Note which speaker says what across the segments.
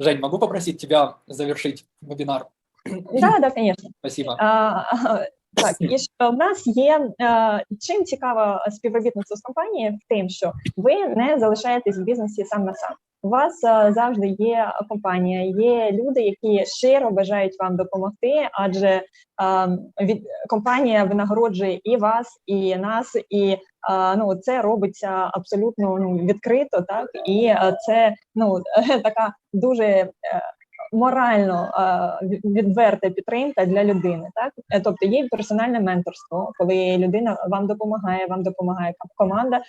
Speaker 1: Жень, могу попросить тебя завершить вебинар?
Speaker 2: Да, да, конечно.
Speaker 1: Спасибо.
Speaker 2: Так, і що в нас є е, чим цікава співробітництво з компанією тим, що ви не залишаєтесь в бізнесі сам на сам. У вас е, завжди є компанія, є люди, які щиро бажають вам допомогти, адже е, від компанія винагороджує і вас, і нас, і е, ну це робиться абсолютно ну відкрито, так і е, це ну така дуже. Морально е, відверта підтримка для людини, так Е, тобто є персональне менторство, коли людина вам допомагає, вам допомагає команда,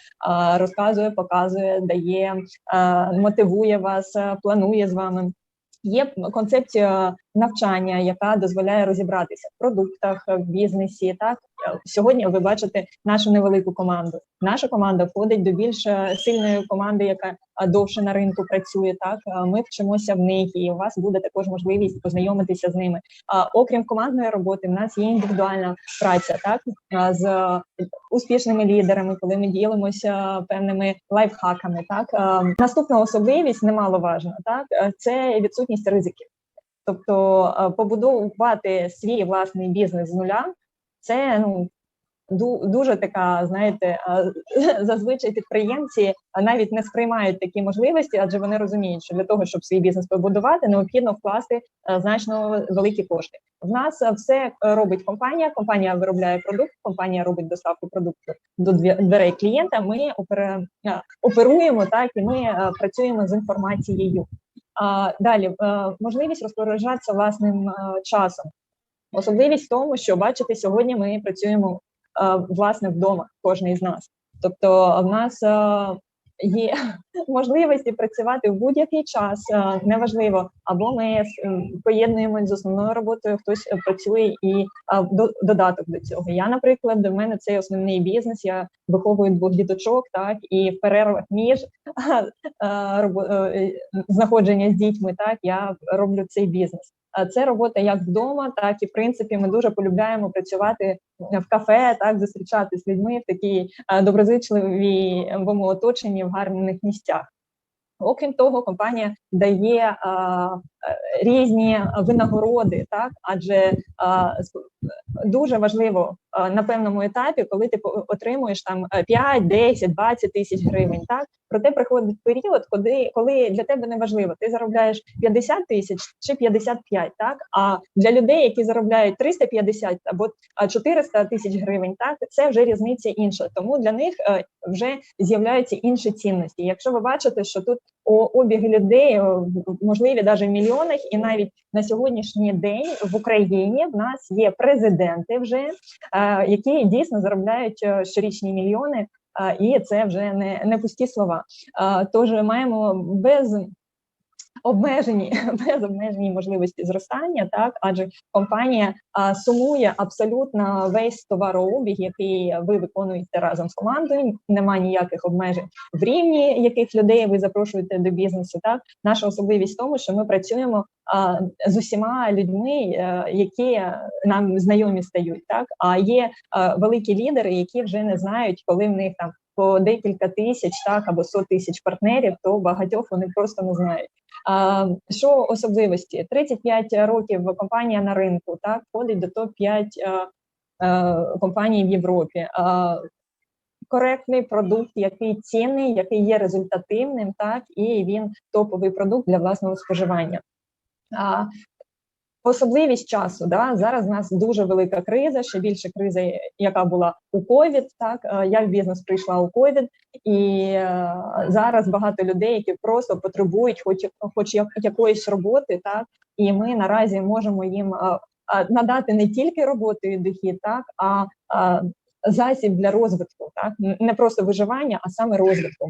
Speaker 2: розказує, показує, дає, е, мотивує вас, планує з вами. Є концепція навчання, яка дозволяє розібратися в продуктах, в бізнесі. Так сьогодні ви бачите нашу невелику команду. Наша команда входить до більш е, сильної команди, яка е, довше на ринку працює. Так Е, ми вчимося в них, і у вас буде також можливість познайомитися з ними. А окрім командної роботи, в нас є індивідуальна праця, так з успішними лідерами, коли ми ділимося певними лайфхаками. Так наступна особливість немаловажна, так це відсутність ризиків. Тобто е, побудувати свій власний бізнес з нуля, це ну дуже така, знаєте, е, зазвичай підприємці е, навіть не сприймають такі можливості, адже вони розуміють, що для того, щоб свій бізнес побудувати, необхідно вкласти значно великі кошти. В нас все робить компанія. Компанія виробляє продукт, компанія робить доставку продукту до дверей клієнта. Ми оперуємо так і ми працюємо з інформацією. Далі е, можливість розпоряджатися власним е, часом. Особливість в тому, що бачите, сьогодні ми працюємо е, власне вдома, кожен із нас. Тобто, в нас є можливості працювати в будь-який час, е, неважливо, або ми е, поєднуємо з основною роботою, хтось е, працює і до- додаток до цього. Я, наприклад, до мене це основний бізнес. Я виховую двох діточок, так і в перервах між знаходження з дітьми, так я роблю цей бізнес. А Це робота як вдома, так і в принципі ми дуже полюбляємо працювати в кафе, так зустрічати з людьми в такій е, доброзичливому оточенні в гарних місцях. Окрім того, компанія дає а, е, різні винагороди, так адже а, дуже важливо на певному етапі, коли ти по- отримуєш там е, 5, 10, 20 тисяч гривень. Так проте приходить період, коли, коли для тебе не важливо, ти заробляєш 50 тисяч чи 55, так а для людей, які заробляють 350 або а, 400 тисяч гривень, так це вже різниця інша. Тому для них е, вже з'являються інші цінності. Якщо ви бачите, що тут о- обіг людей е, можливі навіть в мільйонах, і навіть на сьогоднішній день в Україні в нас є президенти, вже е, які дійсно заробляють е, щорічні мільйони. е, І це вже не, не пусті слова. Е, Тож маємо без обмежені, без обмежені можливості зростання, так адже компанія а, сумує абсолютно весь товарообіг, який ви виконуєте разом з командою. Немає ніяких обмежень в рівні, яких людей ви запрошуєте до бізнесу. Так наша особливість в тому, що ми працюємо а, з усіма людьми, е, які нам знайомі стають. Так а є великі лідери, які вже не знають, коли в них там. По декілька тисяч, так або 100 тисяч партнерів, то багатьох вони просто не знають. Що особливості? 35 років компанія на ринку, так входить до топ 5 компаній в Європі. Коректний продукт, який цінний, який є результативним, так і він топовий продукт для власного споживання. Особливість часу, да зараз у нас дуже велика криза, ще більше криза, яка була у ковід. Так Е, я в бізнес прийшла у ковід, і е, зараз багато людей, які просто потребують, хоч хоч як- якоїсь роботи, так і ми наразі можемо їм е, надати не тільки роботу і дохід, так а засіб для розвитку, так не просто виживання, а саме розвитку.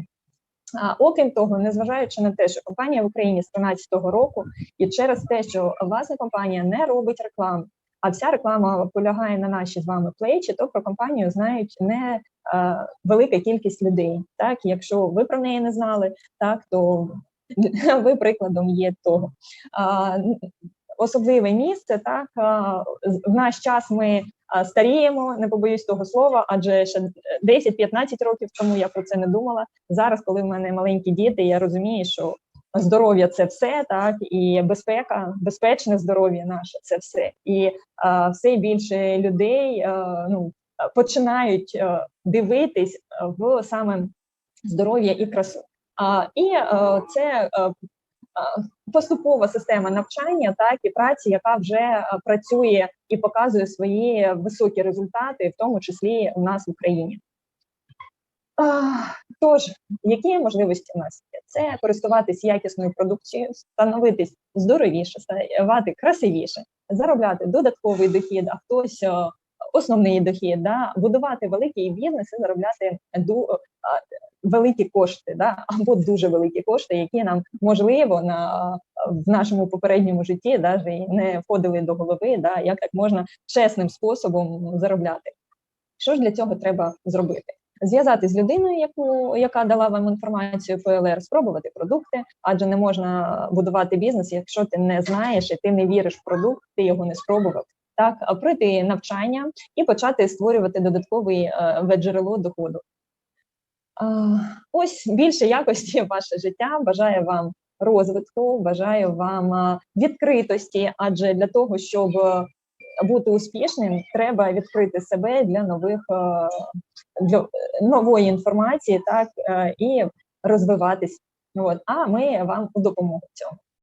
Speaker 2: А окрім того, незважаючи на те, що компанія в Україні з 13-го року, і через те, що власна компанія не робить рекламу, а вся реклама полягає на наші з вами плечі, то про компанію знають не е, велика кількість людей. Так, якщо ви про неї не знали, так то ви прикладом є того. А, особливе місце, так в наш час ми старіємо, не побоюсь того слова, адже ще 10-15 років тому я про це не думала. Зараз, коли в мене маленькі діти, я розумію, що здоров'я це все, так і безпека, безпечне здоров'я наше це все. І е, все більше людей е, ну, починають е, дивитись в саме здоров'я і красу. А, і це поступова система навчання, так і праці, яка вже е, працює і показує свої високі результати, в тому числі у нас в Україні. Тож, які можливості у нас є? Це користуватись якісною продукцією, становитись здоровіше, ставати красивіше, заробляти додатковий дохід, а хтось е, основний дохід, да, будувати великий бізнес і заробляти великі кошти, да, або дуже великі кошти, які нам можливо на в нашому попередньому житті навіть не входили до голови, да, як так можна чесним способом заробляти. Що ж для цього треба зробити? Зв'язати з людиною, яку яка дала вам інформацію по ЛР, спробувати продукти, адже не можна будувати бізнес, якщо ти не знаєш і ти не віриш в продукт, ти його не спробував. Так, пройти навчання і почати створювати додатковий е, джерело доходу. Е, ось більше якості ваше життя. Бажаю вам розвитку, бажаю вам е, відкритості, адже для того, щоб бути успішним, треба відкрити себе для нових е, для нової інформації, так е, і розвиватись. От, а ми вам у допомогу в цьому.